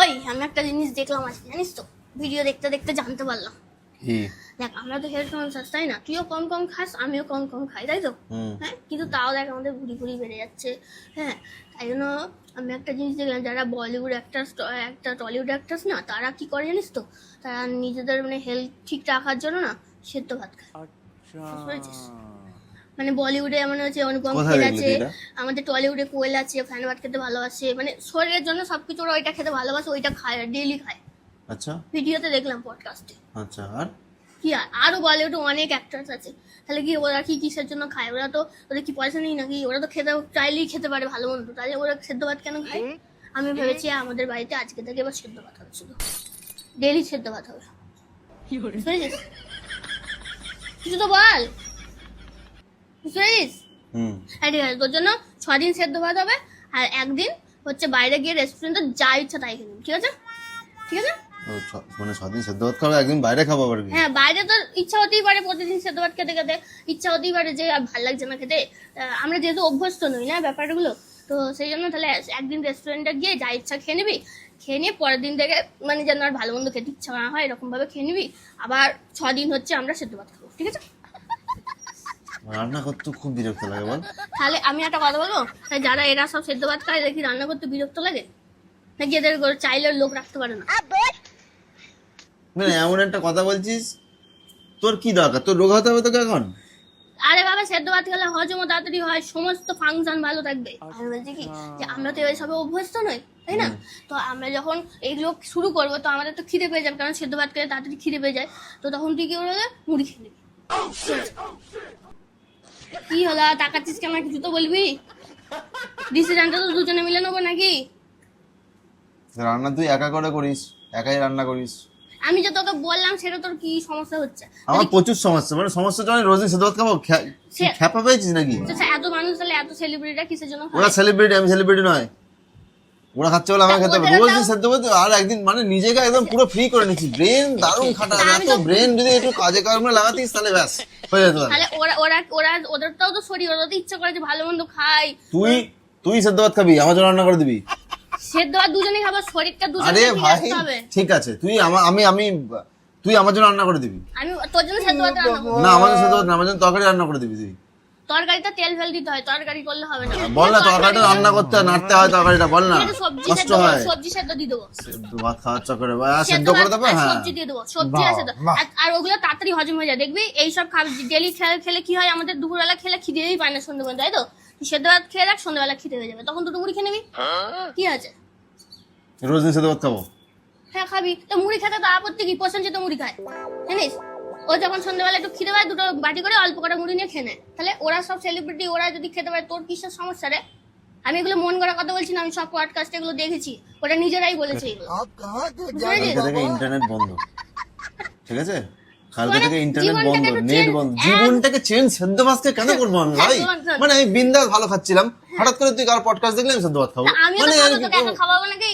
ওই আমি একটা জিনিস দেখলাম আজকে জানিস তো? ভিডিও দেখতে দেখতে জানতে পারলাম। দেখ আমরা তো হেলথ কনসাস তাই না? তুইও কম কম খাস আমিও কম কম খাই তাই তো? হ্যাঁ কিন্তু তাও দেখ আমাদের ভুড়ি ভুড়ি বেড়ে যাচ্ছে। হ্যাঁ তাই জন্য আমি একটা জিনিস দেখলাম যারা বলিউড অ্যাক্টার্স একটা টলিউড অ্যাক্টার্স না তারা কি করে জানিস তো? তারা নিজেদের মানে হেলথ ঠিক রাখার জন্য না সেদ্ধ ভাত খায়। বুঝেছিস? মানে বলিউডে এমন হচ্ছে অনুপম খের আছে। আমাদের টলিউডে কোয়েল আছে ফ্যান ভাত খেতে ভালোবাসে। মানে শরীরের জন্য সবকিছু ওরা ওইটা খেতে ভালোবাসে ওইটা খায় ডেইলি খায়। আচ্ছা। ভিডিওতে দেখলাম পডকাস্টে আচ্ছা আর? কি আর আরও বলিউডে অনেক অ্যাক্টার্স আছে। তাহলে কি ওরা কি কিসের জন্য খায়? ওরা তো ওদের কি পয়সা নেই নাকি? ওরা তো খেতে চাইলেই খেতে পারে ভালো মন্দ। তাহলে ওরা সেদ্ধ ভাত কেন খায়? আমি ভেবেছি আমাদের বাড়িতে আজকে থেকে এবার সেদ্ধ ভাত হবে শুধু। ডেলি সেদ্ধ ভাত হবে। কিছু তো বল। বুঝতে হুম। হ্যাঁ ঠিক আছে তোর জন্য ছদিন সেদ্ধ ভাত হবে আর একদিন হচ্ছে বাইরে গিয়ে রেস্টুরেন্টে যা ইচ্ছা তাই খেয়ে ঠিক আছে? ঠিক আছে? মানে ছদিন সেদ্ধ ভাত খাব একদিন বাইরে খাব আবার হ্যাঁ বাইরে তো ইচ্ছা হতেই পারে প্রতিদিন সেদ্ধ ভাত খেতে খেতে ইচ্ছা হতেই পারে যে আর ভালো লাগছে না খেতে। আমরা যেহেতু অভ্যস্ত নই না ব্যাপারগুলো তো সেই জন্য তাহলে একদিন রেস্টুরেন্টে গিয়ে যা ইচ্ছা খেয়ে নিবি খেয়ে নিয়ে পরের দিন থেকে মানে যেন আর ভালো মন্দ খেতে ইচ্ছা না হয় এরকম ভাবে খেয়ে নিবি। আবার ছ দিন হচ্ছে আমরা সেদ্ধ ভাত খাব ঠিক আছে? রান্না করতে খুব বিরক্ত লাগে বল। তাহলে আমি একটা কথা বলব? যারা এরা সব সেদ্ধ ভাত খায় দেখি রান্না করতে বিরক্ত লাগে? নাকি এদের ঘরে চাইলে লোক রাখতে পারে না? মানে এমন একটা কথা বলছিস তোর কি দরকার? তোর রোগ হতে হবে তোকে এখন? আরে বাবা সেদ্ধ ভাত খেলে হজমও তাড়াতাড়ি হয় সমস্ত ফাংশন ভালো থাকবে। আমি বলছি কি যে আমরা তো এবার সবে অভ্যস্ত নই তাই না? তো আমরা যখন এইগুলো শুরু করব তো আমাদের তো খিদে পেয়ে যাবে কারণ সেদ্ধ ভাত খেলে তাড়াতাড়ি খিদে পেয়ে যায়। তো তখন তুই কি করবে মুড়ি খেয়ে নিবি। কি হলো? তাকাচ্ছিস কেন? কিছু তো বলবি? ডিসিশনটা তো দুজনে মিলে নেব নাকি? রান্না তুই একা করে করিস একাই রান্না করিস। আমি যে তোকে বললাম সেটা তোর কি সমস্যা হচ্ছে? আমার প্রচুর সমস্যা মানে সমস্যা জন্য রোজই সেদ্ধ ভাত খাব। খ্যাপা পেয়েছিস নাকি? এত মানুষ তাহলে এত সেলিব্রিটিটা কিসের জন্য? ওরা সেলিব্রিটি আমি সেলিব্রিটি নয়। ওরা খাচ্ছে বলে আমাকে খেতে হবে। রোজ সেদ্ধ ভাত আর একদিন মানে নিজেকে একদম পুরো ফ্রি করে নিচ্ছি ব্রেন দারুণ খাটা। এত তো- ব্রেন যদি একটু কাজে কর্মে লাগাতিস তাহলে ব্যাস। হয়ে যেত তাহলে ওরা ওরা ওরা ওদেরটাও তো শরীর ওরা তো ইচ্ছা করে যে ভালো মন্দ খাই। তুই তুই সেদ্ধ ভাত খাবি আমার জন্য রান্না করে দিবি। সেদ্ধ ভাত দুজনেই খাব শরীরটা আরে দুজনে ভাই হবে। ঠিক আছে তুই আমার আমি আমি তুই আমার জন্য রান্না করে দিবি। আমি তোর জন্য সেদ্ধ ভাত রান্না না আমার জন্য সেদ্ধ ভাত না আমার জন্য তরকারি রান্না করে দিবি তুই। তরকারিতে তেল ফেল দিতে হয় তরকারি করলে হবে না। বল না তরকারিটা রান্না করতে হয় নাড়তে হয় তরকারিটা বল না। সবজি কষ্ট সেদ্ধ হয়। সবজি সেদ্ধ দিয়ে দেবো। সেদ্ধ ভাত খাওয়ার চক্করে বা সেদ্ধ সেদ্ধ করে দেবো হ্যাঁ। সবজি দিয়ে দেবো সবজি সেদ্ধ। বাহ। আর- ওগুলো তাড়াতাড়ি হজম হয়ে যায়। দেখবি এইসব খাবার ডেলি খেলে কি হয়? আমাদের দুপুরবেলা খেলে খিদেই পায় না সন্ধ্যে তাই তো? সেদ্ধ ভাত খেয়ে রাখ সন্ধ্যেবেলা খিদে হয়ে যাবে। তখন দুটো মুড়ি খেয়ে নিবি। কি আছে? রোজ দিন সেদ্ধ ভাত খাব। হ্যাঁ খাবি। তো মুড়ি খেতে তো আপত্তি কি? প্রসেনজিৎ মুড়ি খায়। জানিস? ও যখন সন্ধ্যাবেলা একটু খিদে পায় দুটো বাটি করে অল্প করে মুড়ি নিয়ে খেয়ে নেয়। তাহলে ওরা সব সেলিব্রিটি ওরা যদি খেতে পারে তোর কিসের সমস্যা রে? আমি এগুলো মন করা কথা বলছি না আমি সব পডকাস্টে এগুলো দেখেছি। ওরা নিজেরাই বলেছে এগুলো। ইন্টারনেট বন্ধ। ঠিক আছে? কালকে মানে থেকে ইন্টারনেট বন্ধ নেট বন্ধ। জীবনটাকে চেঞ্জ সেদ্ধ ভাতকে কেন করব আমি ভাই? শোন, শোন। মানে আমি বিন্দাস ভালো খাচ্ছিলাম। হঠাৎ করে তুই কার পডকাস্ট দেখলে আমি সেদ্ধ ভাত খাব মানে? খাওয়াবো নাকি?